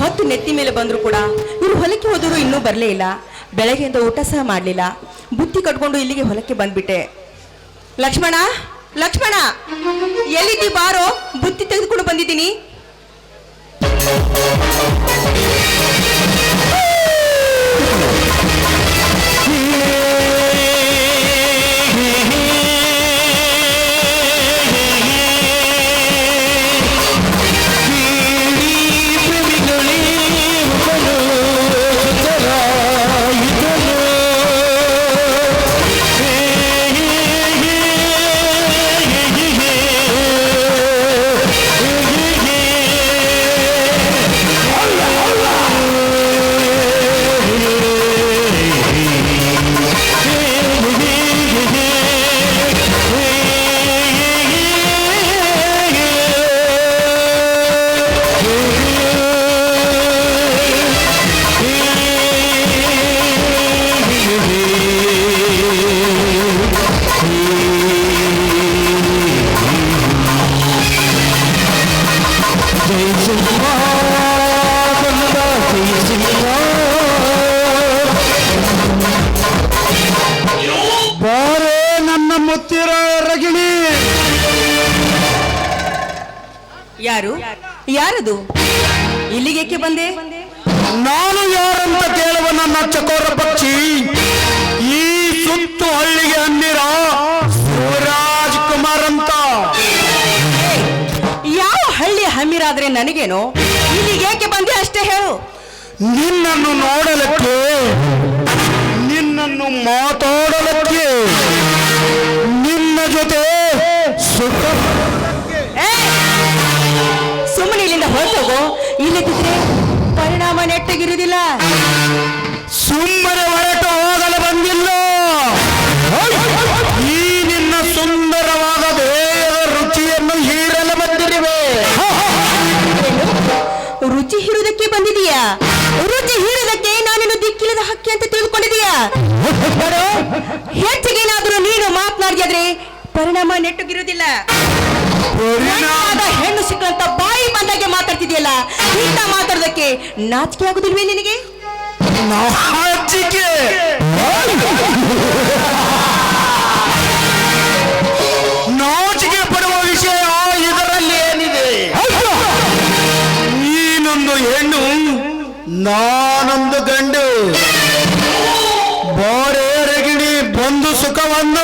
ಹೊತ್ತು ನೆತ್ತಿ ಮೇಲೆ ಬಂದರೂ ಕೂಡ ಇವರು ಹೊಲಕ್ಕೆ ಹೋದರು ಇನ್ನೂ ಬರಲೇ ಇಲ್ಲ. ಬೆಳಗ್ಗೆಯಿಂದ ಊಟ ಸಹ ಮಾಡಲಿಲ್ಲ. ಬುತ್ತಿ ಕಟ್ಕೊಂಡು ಇಲ್ಲಿಗೆ ಹೊಲಕ್ಕೆ ಬಂದ್ಬಿಟ್ಟೆ. ಲಕ್ಷ್ಮಣ ಲಕ್ಷ್ಮಣ! ಎಲ್ಲಿದ್ದಿ ಬಾರೋ? ಬುತ್ತಿ ತೆಗೆದುಕೊಂಡು ಬಂದಿದ್ದೀನಿ. ಯಾರು? ಯಾರದು? ಇಲ್ಲಿಗೇಕೆ ಬಂದೆ? ನಾನು ಯಾರಂತ ಕೇಳುವ ನನ್ನ ಚಕೋರ ಪಕ್ಷಿ? ಈ ಸುತ್ತು ಹಳ್ಳಿಗೆ ಅಂದಿರ ಶಿವರಾಜ್ ಕುಮಾರ್ ಅಂತ. ಯಾವ ಹಳ್ಳಿ ಹಮ್ಮಿರಾದ್ರೆ ನನಗೇನು? ಇಲ್ಲಿಗೇಕೆ ಬಂದೆ ಅಷ್ಟೇ ಹೇಳು. ನಿನ್ನನ್ನು ನೋಡಲಕ್ಕೆ ನಿನ್ನನ್ನು ಮಾತಾಡಲಕ್ಕೆ ಇಲ್ಲದಿದ್ರೆ ಪರಿಣಾಮ ನೆಟ್ಟಗಿರುವುದಿಲ್ಲ. ಸುಂದರ ಹೊರಟ ಹೋಗಲು ಬಂದಿಲ್ಲ. ಈ ನಿನ್ನ ಸುಂದರವಾದ ದೇಹದ ರುಚಿಯನ್ನು ಹೀರಲು ಬಂದಿರುವೆ. ರುಚಿ ಹೀರುವುದಕ್ಕೆ ಬಂದಿದೀಯಾ ರುಚಿ ಹೀರುವುದಕ್ಕೆ ನಾನಿನ್ನು ದಿಕ್ಕಿಲ್ಲದ ಹಕ್ಕಿ ಅಂತ ತಿಳಿದುಕೊಂಡಿದೀಯಾ ಹೆಚ್ಚಿಗೇನಾದರೂ ನೀನು ಮಾತನಾಡಿದ್ರೆ ಪರಿಣಾಮ ನೆಟ್ಟಗಿರುವುದಿಲ್ಲ. ಹೆಣ್ಣು ಸಿಕ್ಕಂತ ಮಾತಾಡ್ತಿದೆಯಲ್ಲ ಮಾತಾಡ್ತಿದ್ಯಲ್ಲ? ಇಂತ ಮಾತಾಡೋದಕ್ಕೆ ನಾಚಿಕೆ ಆಗುದಿಲ್ವೇ ನಿನಗೆ? ನಾಚಿಕೆ! ನಾಚಿಕೆ ಪಡುವ ವಿಷಯ ಇದರಲ್ಲಿ ಏನಿದೆ? ನೀನೊಂದು ಹೆಣ್ಣು, ನಾನೊಂದು ಗಂಡು. ಬಾರೆ ರಗಿಣಿ ಬಂದು ಸುಖವನ್ನು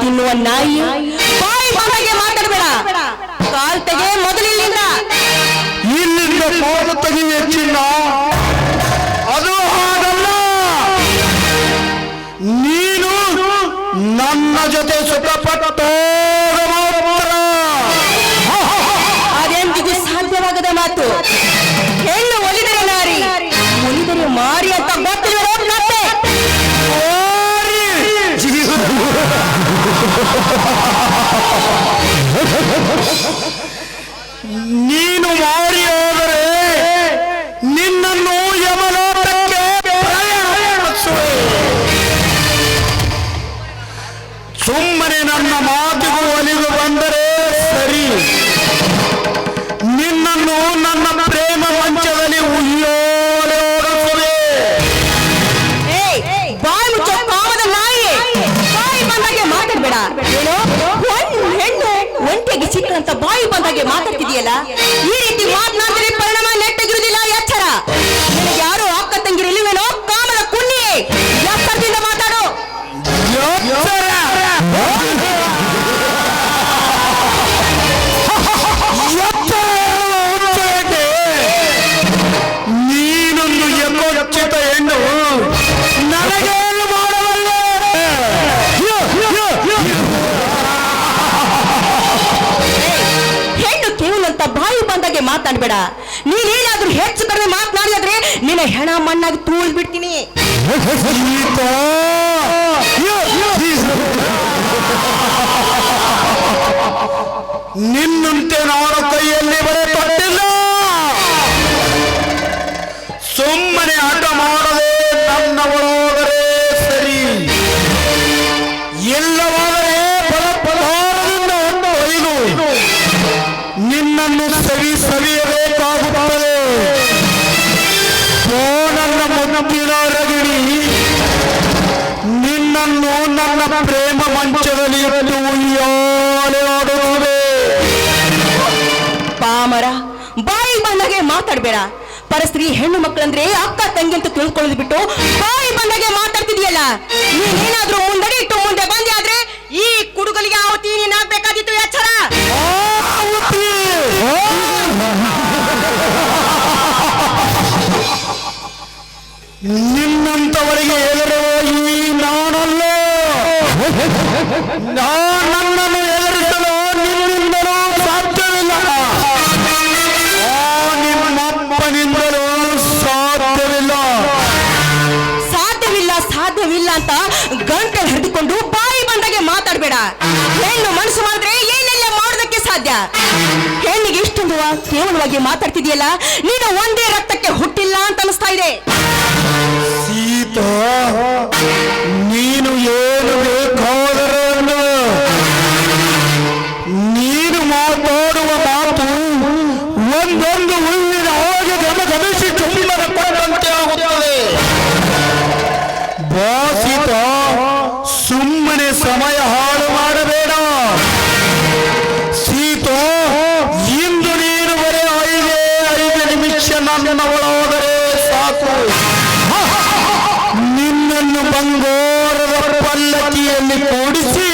ತಿನ್ನುವ ನಾಯಿ ಬಾಯಿ ಬಂದಾಗೆ ಮಾತಾಡಬೇಡ. ಕಾಲ್ ತೆಗೆ ಮೊದಲಿಲ್ಲ ಇಲ್ಲಿಂದ ಕೋಲು ಚಿನ್ನ. ಅದು ನೀನು ನನ್ನ ಜೊತೆ ಸುಖಪಟ್ಟೋಗ ನೀನು ಬಾಯಿ ಬಂದಾಗೆ ಮಾತಾಡ್ತಿದೆಯಲ್ಲ? ಈ ರೀತಿ ಮಾತಾಡ್ಬೇಡ ನೀನೇನಾದ್ರೂ ಹೆಚ್ಚು ಕಡಿಮೆ ಮಾತನಾಡಿದ್ರೆ ನಿನ್ನ ಹೆಣ ಮಣ್ಣಾಗಿ ತೂಳ್ ಬಿಡ್ತೀನಿ. ನಿನ್ನಂತೆ ನಾರ ಕೈಯಲ್ಲಿ ಬರೆ ಸುಮ್ಮನೆ ಆಟ ಮಾಡದೆ ಮಾತಾಡ್ಬೇಡ. ಪರಸ್ತ್ರೀ ಹೆಣ್ಣು ಮಕ್ಕಳಂದ್ರೆ ಅಕ್ಕ, ತಂಗಿ ಅಂತ ತಿಳ್ಕೊಳ್ಳೋದು ಬಿಟ್ಟು ಬಾಯಿ ಬಂದಾಗೆ ಮಾತಾಡ್ತಿದ್ಯಲ್ಲ ನೀನೇನಾದ್ರೂ ಮುಂದಡಿ ಇಟ್ಟು ಮುಂದೆ ಬಂದೆ ಆದ್ರೆ ಈ ಕುಡುಗಲಿಗೆ ಆವತಿ ನೀನ್ ಆಗ್ಬೇಕಾದಿತ್ತು, ಎಚ್ಚರ? ಗಂಟೆ ಹಿಡಿದುಕೊಂಡು ಬಾಯಿ ಬಂದಾಗೆ ಮಾತಾಡ್ಬೇಡ. ಹೆಣ್ಣು ಮನಸ್ಸು ಮಾಡಿದ್ರೆ ಏನೆಲ್ಲ ಮಾಡೋದಕ್ಕೆ ಸಾಧ್ಯ? ಹೆಣ್ಣಿಗೆ ಇಷ್ಟೊಂದು ಕೇವಲವಾಗಿ ಮಾತಾಡ್ತಿದೆಯಲ್ಲ ನೀನು ಒಂದೇ ರಕ್ತಕ್ಕೆ ಹುಟ್ಟಿಲ್ಲ ಅಂತ ಅನಿಸ್ತಾ ಇದೆ. ಸೀತಾ, ನೀನು ಏನು ಬೇಕಾದರೂ ಅನ್ನು. ನೀನು ಮಾತಾಡುವ ಮಾತು ಒಂದೊಂದು ಹೂವಿನ ಹಾಗೆ ಗಮ ಗಮಿಸಿ ಸಮಯ ಹಾಳು ಮಾಡಬೇಡ. ಸೀತಾ, ಇಂದು ನೀನು ಬರೀ ಐದೇ ಐದು ನಿಮಿಷ ನನ್ನ ಸಾಕು. ನಿನ್ನನ್ನು ಬಂಗಾರದ ಪಲ್ಲಕ್ಕಿಯಲ್ಲಿ ಕೂಡಿಸಿ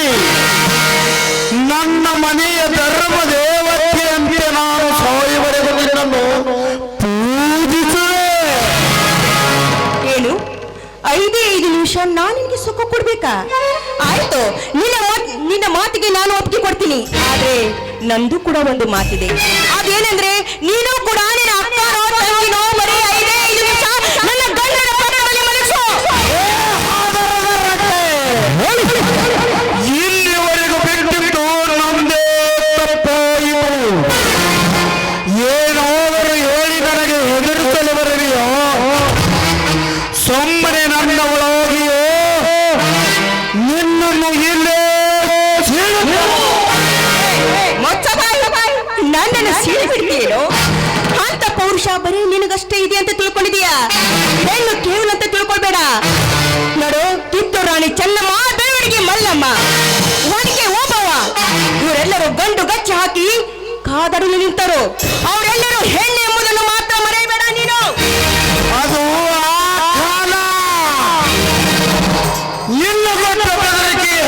ನನ್ನ ಮನೆಯ ಧರ್ಮ ದೇವತೆಯಂತೆ ನಾನು ಸಾಯುವರೆಗೂ ನಿನ್ನನ್ನು ಏನು? ಐದೇ ಐದು ನಿಮಿಷ ನಾನು ನಿನಗೆ ಸುಖ ಕೊಡ್ಬೇಕಾ? ಆಯ್ತು ನಿನ್ನ ಮಾತ್- ನಿನ್ನ ಮಾತಿಗೆ ನಾನು ಒಪ್ಪಿಗೆ ಕೊಡ್ತೀನಿ. ಆದ್ರೆ ನಂದು ಕೂಡ ಒಂದು ಮಾತಿದೆ. ಅದೇನೆಂದ್ರೆ, ನೀನು ಕೂಡ ಹೆಣ್ಣು ಕೇವಲ ಅಂತ ತಿಳ್ಕೊಳ್ಬೇಡ. ನೋಡು ಕಿತ್ತೂರು ರಾಣಿ ಚೆನ್ನಮ್ಮ ಬೆಳವಣಿಗೆ ಮಲ್ಲಮ್ಮ. ಒಣಗೆ ಓಬವ್ವ. ಇವರೆಲ್ಲರೂ ಗಂಡು ಗಚ್ಚಿ ಹಾಕಿ ಕಾದರು ನಿಂತರು. ಅವರೆಲ್ಲರೂ ಹೆಣ್ಣು ಎಂಬುದನ್ನು ಮಾತ್ರ ಮರೆಯಬೇಡ ನೀನು. ಅದು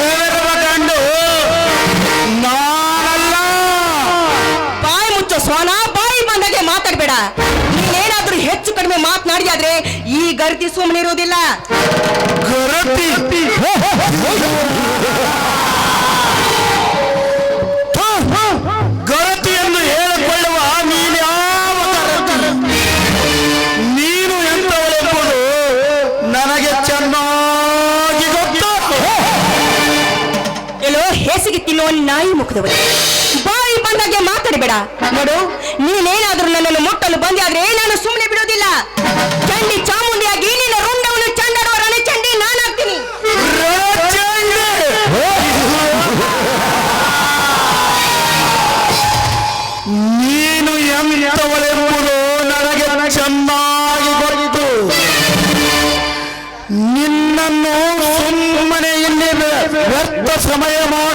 ಹೆದರುವ ಗಂಡು ನಾನಲ್ಲ. ಬಾಯಿ ಮುಚ್ಚೋ ಸೋನ ಬಾಯಿ ಬಂದಾಗೆ ಮಾತಾಡ್ಬೇಡ. ಕಡಿಮೆ ಮಾತನಾಡಿಯಾದ್ರೆ ಈ ಗರ್ತಿ ಸುಮ್ಮನೆ ಇರುವುದಿಲ್ಲ. ಗರತಿ. ಗರತಿಯನ್ನು ಹೇಳಿಕೊಳ್ಳುವ ನೀನು ಯಾವ ಗರತಿ? ನೀನು ಎಂತವಳೆಂಬುದು ನನಗೆ ಚೆನ್ನಾಗಿ ಗೊತ್ತು. ಎಲ್ಲೋ ಹೇಸಿಗೆ ತಿನ್ನುವ ನಾಯಿ ಮುಖದವರು ಬಾಯಿ ಬಂದಾಗೆ ಮಾತಾಡಬೇಡ. ನೋಡು ನೀನೇನಾದ್ರೂ ನನ್ನನ್ನು ಮುಟ್ಟಲು ಬಂದೆ ಆದ್ರೆ ನಾನು ಸುಮ್ಮನೆ ಬಿಡೋದಿಲ್ಲ. ಚಂಡಿ ಚಾಮುಂಡಿಯಾಗಿ ನಿನ್ನ ರುಂಡವನ್ನು ಚಂಡಾಡುವ ರಣಚಂಡಿ ನಾನಾಗ್ತೀನಿ! ನೀನು ಎಂತವಳೆಂಬುದು ನನಗೆ ಚೆನ್ನಾಗಿ ಗೊತ್ತು. ನಿನ್ನನ್ನು ಸುಮ್ಮನೆ ಇಲ್ಲಿ ವ್ಯರ್ಥ ಸಮಯ ಮಾಡಲಾರೆ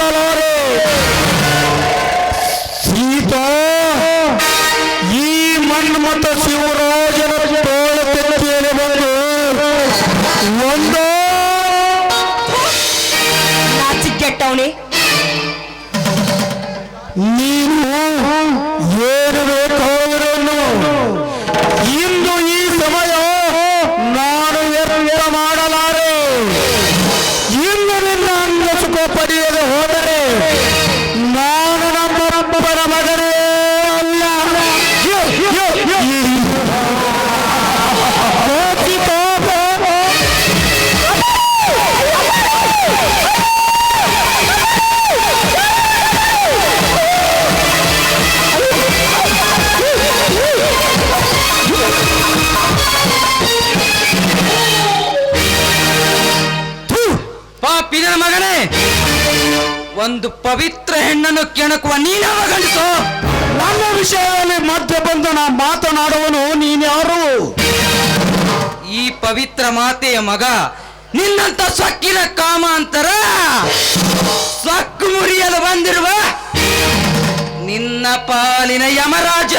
ಒಂದು ಪವಿತ್ರ ಹೆಣ್ಣನ್ನು ಕೆಣಕುವ ನೀನವ ಗಳಿಸು. ನನ್ನ ವಿಷಯದಲ್ಲಿ ಮಧ್ಯ ಬಂದು ನಾ ಮಾತನಾಡುವನು ನೀನ್ಯಾರು? ಈ ಪವಿತ್ರ ಮಾತೆಯ ಮಗ ನಿನ್ನಂತ ಸೊಕ್ಕಿನ ಕಾಮಾಂತರ ಸೊಕ್ಕು ಮುರಿಯಲು ಬಂದಿರುವ ನಿನ್ನ ಪಾಲಿನ ಯಮರಾಜ!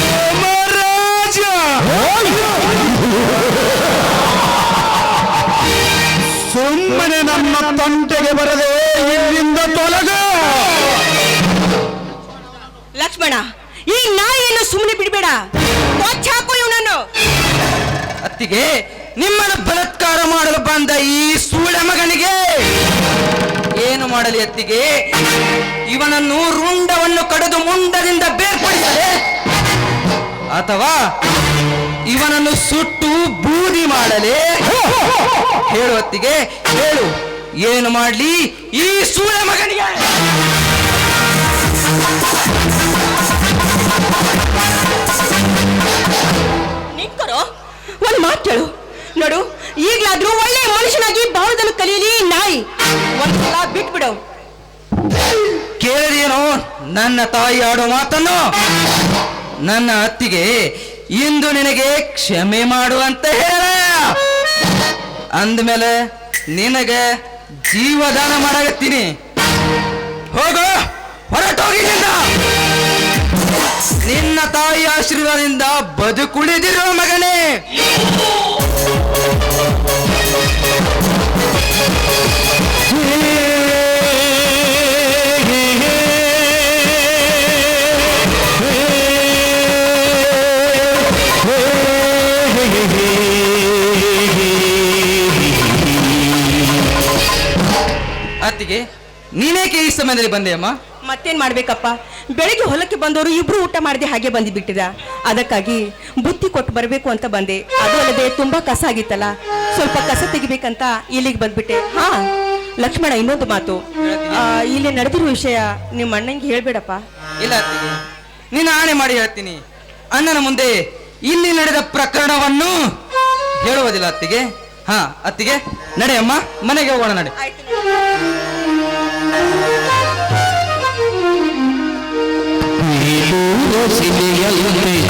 ಯಮರಾಜ! ಸುಮ್ಮನೆ ನನ್ನ ತಂಟೆಗೆ ಬರದೆ ಲಕ್ಷ್ಮಣ ಈ ನಾಯಿಯನ್ನು ಸುಮ್ಮನೆ ಬಿಡಬೇಡ. ಹಾಕು ಇವನನ್ನು. ಅತ್ತಿಗೆ, ನಿಮ್ಮನ್ನು ಬಲತ್ಕಾರ ಮಾಡಲು ಬಂದ ಈ ಸೂಳೆ ಮಗನಿಗೆ ಏನು ಮಾಡಲಿ ಅತ್ತಿಗೆ? ಇವನನ್ನು ರುಂಡವನ್ನು ಕಡಿದು ಮುಂಡದಿಂದ ಬೇರ್ಪಡಿಸದೆ ಅಥವಾ ಇವನನ್ನು ಸುಟ್ಟು ಬೂದಿ ಮಾಡಲಿ? ಹೇಳು ಅತ್ತಿಗೆ, ಹೇಳು. ಏನು ಮಾಡಲಿ ಈ ಸೂಳೆ ಮಗನಿಗೆ? ನಿಂತ್ಕೊರೋ ಒಂದು ಮಾತು ಕೇಳು. ನೋಡು, ಈಗಲಾದ್ರೂ ಒಳ್ಳೆ ಮನುಷ್ಯನಾಗಿ ಬಾಳದನ್ನು ಕಲೀಲಿ ಈ ನಾಯಿ ಒಂದ್ಸಲ ಬಿಟ್ಬಿಡು. ಕೇಳಿದೇನು ನನ್ನ ತಾಯಿ ಆಡೋ ಮಾತನ್ನು? ನನ್ನ ಅತ್ತಿಗೆ ಇಂದು ನಿನಗೆ ಕ್ಷಮೆ ಮಾಡುವಂತ ಹೇಳ. ಅಂದಮೇಲೆ ನಿನಗೆ ಜೀವದಾನ ಮಾಡಾಗತ್ತೀನಿ ಹೋಗು. ನಿನ್ನ ತಾಯಿ ಆಶೀರ್ವಾದದಿಂದ ಬದುಕುಳಿದಿರೋ ಮಗನೇ. ಅತ್ತಿಗೆ ನೀನೇಕೆ ಈ ಸಮಯದಲ್ಲಿ ಬಂದೆ ಅಮ್ಮ? ಮತ್ತೇನ್ ಮಾಡ್ಬೇಕಪ್ಪ? ಬೆಳಿಗ್ಗೆ ಹೊಲಕ್ಕೆ ಬಂದವರು ಇಬ್ರು ಊಟ ಮಾಡಿದೆ ಹಾಗೆ ಬಂದು ಬಿಟ್ಟಿದ. ಅದಕ್ಕಾಗಿ ಬುತ್ತಿ ಕೊಟ್ಟು ಬರಬೇಕು ಅಂತ ಬಂದೆ. ಅದು ಅಲ್ಲದೆ ತುಂಬಾ ಕಸ ಆಗಿತ್ತಲ್ಲ ಸ್ವಲ್ಪ ಕಸ ತೆಗಿಬೇಕಂತ ಇಲ್ಲಿಗೆ ಬಂದ್ಬಿಟ್ಟೆ. ಹಾ ಲಕ್ಷ್ಮಣ ಇನ್ನೊಂದು ಮಾತು. ಆ, ಇಲ್ಲಿ ನಡೆದಿರೋ ವಿಷಯ ನಿಮ್ಮ ಅಣ್ಣಂಗೆ ಹೇಳ್ಬೇಡಪ್ಪ. ಇಲ್ಲ ಅತ್ತಿಗೆ ನೀನು ಆಣೆ ಮಾಡಿ ಹೇಳ್ತೀನಿ. ಅಣ್ಣನ ಮುಂದೆ ಇಲ್ಲಿ ನಡೆದ ಪ್ರಕರಣವನ್ನು ಹೇಳುವುದಿಲ್ಲ ಅತ್ತಿಗೆ. ಹಾ ಅತ್ತಿಗೆ ನಡೆ ಅಮ್ಮ ಮನೆಗೆ ಹೋಗೋಣ ನಡೆ. Dios y mediante